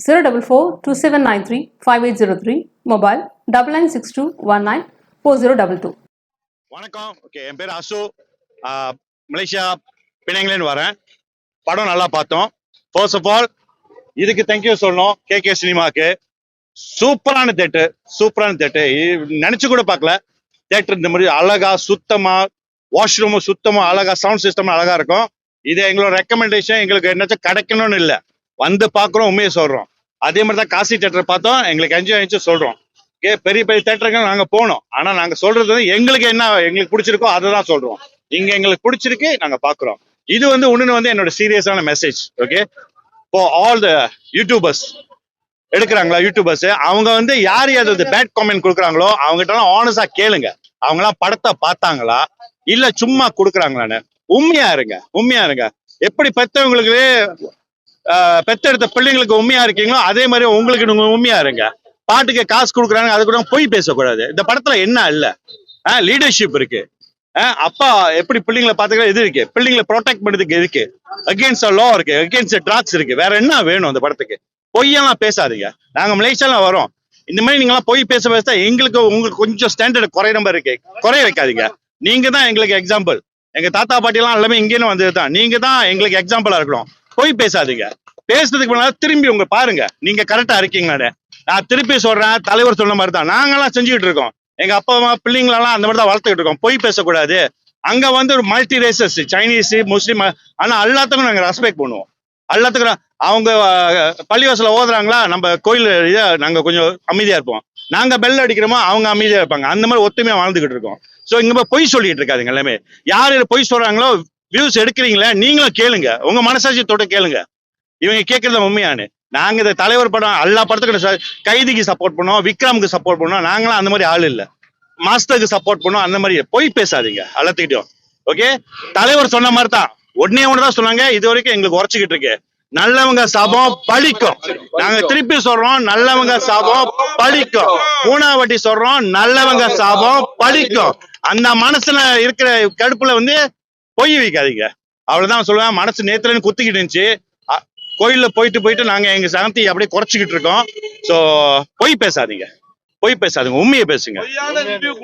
zero double four two seven nine three five eight zero three mobile double nine six two one nine four zero double two வணக்கம். Okay என் பேர் அசு. Malaysia பிணைங்களேன்னு வரேன். படம் நல்லா பார்த்தோம். ஃபர்ஸ்ட் ஆஃப் ஆல் இதுக்கு தேங்க்யூ சொல்லணும். கே கே சினிமாக்கு சூப்பரான தேட்டர் சூப்பரான தேட்டர் நினச்சி கூட பார்க்கல. தேட்டர் இந்த மாதிரி அழகா சுத்தமா வாஷ்ரூமும் சுத்தமா அழகா சவுண்ட் சிஸ்டம் அழகா இருக்கும். இது எங்களோட ரெக்கமெண்டேஷன் எங்களுக்கு என்னாச்சும் கிடைக்கணும்னு இல்லை. வந்து பார்க்குறோம் உண்மையை சொல்றோம். அதே மாதிரி தான் காசி தேட்டர் பார்த்தோம் எங்களுக்கு என்ஜாய் ஆயிடுச்சு சொல்றோம். ஏ பெரிய பெரிய தேட்டருக்கு நாங்க போனோம். ஆனா நாங்க சொல்றது வந்து எங்களுக்கு என்ன எங்களுக்கு பிடிச்சிருக்கோ அதை தான் சொல்றோம். இங்க எங்களுக்கு பிடிச்சிருக்கு நாங்க பாக்குறோம் இது வந்து ஒன்று வந்து என்னோட சீரியஸான மெசேஜ் ஓகே இப்போ ஆல் த யூடியூபர்ஸ் எடுக்கிறாங்களா யூடியூபர்ஸ் அவங்க வந்து யார் யார் பேட் காமெண்ட் கொடுக்குறாங்களோ அவங்ககிட்ட எல்லாம் கேளுங்க. அவங்க எல்லாம் படத்தை பார்த்தாங்களா? இல்ல சும்மா கொடுக்குறாங்களான்னு. உண்மையா இருங்க உண்மையா இருங்க. எப்படி பெற்றவங்களுக்கு பெத்தெடுத்த பிள்ளைங்களுக்கு உண்மையா இருக்கீங்களோ அதே மாதிரி உங்களுக்கு நீங்க உண்மையா இருங்க. பாட்டுக்கு காசு கொடுக்குறாங்க அது கூட பொய் பேசக்கூடாது. இந்த படத்துல என்ன இல்ல? லீடர்ஷிப் இருக்கு. அப்பா எப்படி பிள்ளைங்களை பாத்துக்கிற இது இருக்கு. பிள்ளைங்களை ப்ரொடெக்ட் பண்றதுக்கு இருக்கு. அகேன்ஸ்ட் லா இருக்கு அகேன்ஸ்ட் ட்ராக்ஸ் இருக்கு. வேற என்ன வேணும் அந்த படத்துக்கு? பொய்யெல்லாம் பேசாதீங்க. நாங்க மலேசியால வரோம். இந்த மாதிரி நீங்களாம் பொய் பேச பேச எங்களுக்கு உங்களுக்கு கொஞ்சம் ஸ்டாண்டர்ட் குறைய நம்பர் இருக்கு. குறைய வைக்காதீங்க. நீங்க தான் எங்களுக்கு எக்ஸாம்பிள் எங்க தாத்தா பாட்டி எல்லாம் எல்லாமே இங்கேயும் வந்தது தான் நீங்க தான் எங்களுக்கு எக்ஸாம்பிளா இருக்கணும். பொய் பேசாதீங்க. பேசுறதுக்கு முன்னாடி திரும்பி உங்க பாருங்க. நீங்க கரெக்டா இருக்கீங்களான்னு நான் திருப்பி சொல்றேன் தலைவர் சொன்ன மாதிரி தான் நாங்கெல்லாம் செஞ்சுக்கிட்டு இருக்கோம். எங்க அப்பா அம்மா பிள்ளைங்களெல்லாம் அந்த மாதிரி தான் வளர்த்துக்கிட்டு இருக்கோம். பொய் பேசக்கூடாது. அங்க வந்து ஒரு மல்டி ரேசஸ் சைனீஸ் முஸ்லீம் ஆனா எல்லாத்துக்கும் நாங்க ரெஸ்பெக்ட் பண்ணுவோம். எல்லாத்துக்கும் அவங்க பள்ளிவாசல ஓதுறாங்களா? நம்ம கோயில் இதை நாங்க கொஞ்சம் அமைதியா இருப்போம். நாங்க பெல் அடிக்கிறோமோ அவங்க அமைதியா இருப்பாங்க. அந்த மாதிரி ஒத்துமையா வாழ்ந்துகிட்டு இருக்கோம். சோ இங்க போய் பொய் சொல்லிட்டு இருக்காதுங்க எல்லாமே. யார் பொய் சொல்றாங்களோ வியூஸ் எடுக்கிறீங்களே நீங்களும் கேளுங்க. உங்க மனசாட்சி தொட்டு கேளுங்க. இவங்க கேட்கறது உண்மையானு நாங்க இந்த தலைவர் படம் எல்லா படத்துக்கும் கைதிக்கு சப்போர்ட் பண்ணோம் விக்ரமுக்கு சப்போர்ட் பண்ணோம் நாங்களாம் அந்த மாதிரி ஆள் இல்ல. மாஸ்டருக்கு சப்போர்ட் பண்ணோம் அந்த மாதிரி போய் பேசாதீங்க எல்லாத்துக்கிட்டையும் ஓகே தலைவர் சொன்ன மாதிரி தான் உடனே ஒன்று தான் சொன்னாங்க இது வரைக்கும் எங்களுக்கு உரைச்சிக்கிட்டு இருக்கு. நல்லவங்க சபம் பழிக்கும். நாங்க திருப்பி சொல்றோம் நல்லவங்க சபம் பழிக்கும். மூணாவது வாட்டி சொல்றோம் நல்லவங்க சபம் பழிக்கும். அந்த மனசுல இருக்கிற கடுப்புல வந்து பொய் வைக்காதீங்க. அவ்வளவுதான் சொல்லுவேன் மனசு நேத்துல குத்திக்கிட்டு இருந்துச்சு. கோயில்ல போயிட்டு போயிட்டு நாங்க எங்க சாந்தி அப்படியே குறைச்சிக்கிட்டு இருக்கோம். சோ பொய் பேசாதீங்க. பொய் பேசாதீங்க உண்மையை பேசுங்க.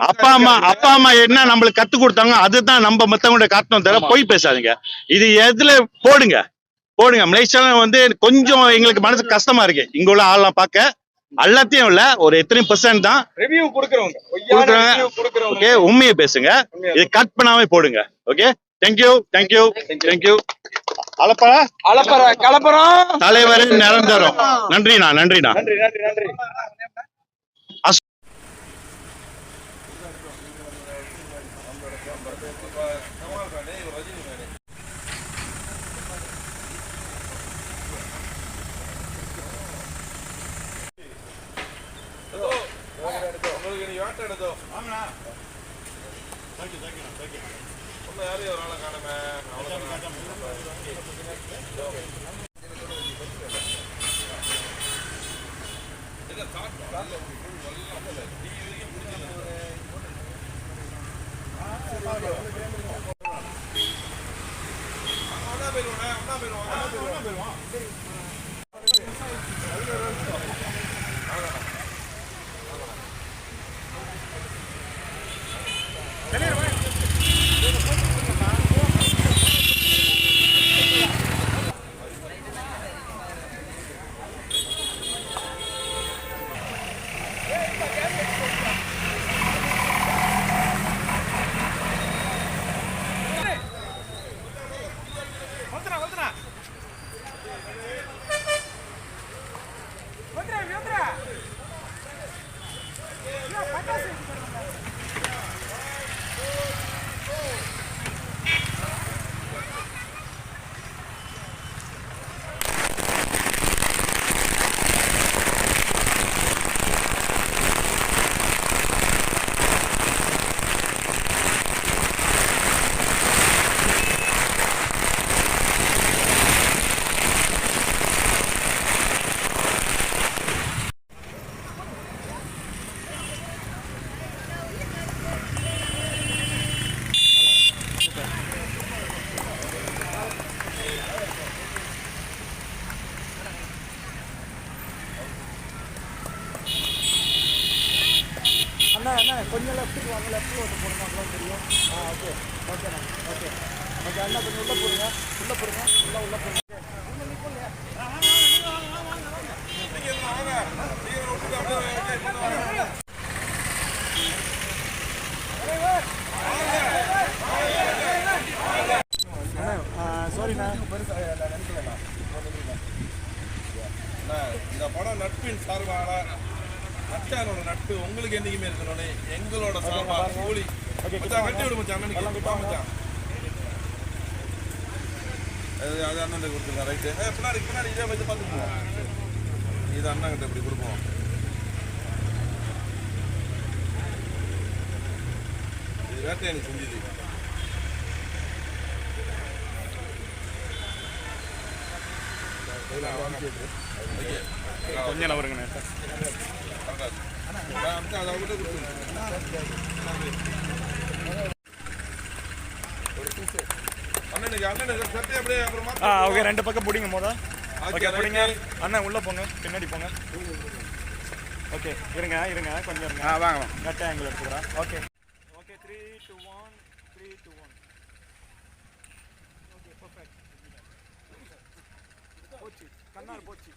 அப்பா அம்மா அப்பா அம்மா என்ன நம்மளுக்கு கத்து கொடுத்தாங்க அதுதான் நம்ம மத்தவங்கள்ட்ட காட்டணும் தவிர பொய் பேசாதீங்க. இது எதுல போடுங்க. போடுங்க. மலேசியால வந்து கொஞ்சம் எங்களுக்கு மனசு கஷ்டமா இருக்கு. இங்க உள்ள ஆள்லாம் பார்க்க. எல்லாத்தையும் இல்ல ஒரு எத்தனை பெர்சன்ட் தான். ரிவ்யூ கொடுக்கறவங்க. ஓகே உண்மையை பேசுங்க. இது கட் பண்ணாம போடுங்க. Okay thank you thank you thank you அலப்பற அலப்பற கலப்பரம் தலைவர் நிரந்தரம். நன்றிண்ணா நன்றிண்ணா. நன்றி நன்றி நன்றி. ஆமாண்ணா தேங்க்யூ தேங்க்யூண்ணா தேங்க்யூ யாரும் யாரும் ஒரு ஆளை காணுமே আছে அண்ணா அண்ணா கொஞ்சம் லெஃப்ட்டுக்கு வாங்க லெஃப்ட்டில் ஒன்று போடுங்க அப்பதான் தெரியும் ஆ ஓகே ஓகேண்ணா ஓகே ஓகே அண்ணா கொஞ்சம் உள்ளே போடுங்க உள்ளே போடுங்க உள்ளே உள்ளே போடுங்க சாரிண்ணா அண்ணா, இந்த படம் நட்பின் சார்பாக மச்சானோட நட்பு உங்களுக்கு என்னைக்குமே இருக்கணும்னு எங்களோட சார்பா கூலி மச்சான் கட்டி விடு மச்சான் அண்ணனுக்கு. வா மச்சான். அது அது அண்ணன் கொடுத்துருங்க ரைட்டு ஏ பின்னாடி பின்னாடி இதே வச்சு பார்த்துக்குவோம் இது அண்ணன் கிட்ட இப்படி கொடுப்போம். இது வேட்டையணி செஞ்சது கொஞ்சம் நவருங்கண்ணே அதை அவங்ககிட்ட கொடுத்துருங்க அண்ணனுக்கு அண்ணனுக்கு சட்டை அப்படியே அப்புறமா ஆ ஓகே ரெண்டு பக்கம் பிடிங்க மொதல். ஓகே, பிடிங்க. அண்ணா உள்ளே போங்க. பின்னாடி போங்க. ஓகே இருங்க இருங்க கொஞ்சம் இருங்க. ஆ வாங்க கரெக்ட் ஆங்கிள் எடுத்துக்கிறேன். Okay okay three two one three two one okay perfect போச்சு. கண்ணார் போச்சு.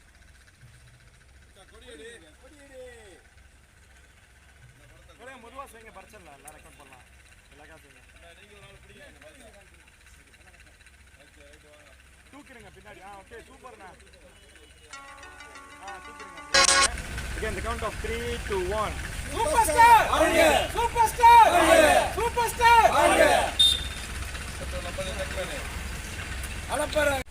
ஒரே மெதுவாக செய்யுங்க பிரச்சனை இல்லை. எல்லாம் ரெக்கார்ட் பண்ணலாம் எல்லாக்கா செய்யுங்க. தூக்கிடுங்க பின்னாடி. ஆ ஓகே சூப்பர்ண்ணா ஆ தூக்கிடுங்க. Again, the count of three, two, one. நம்ம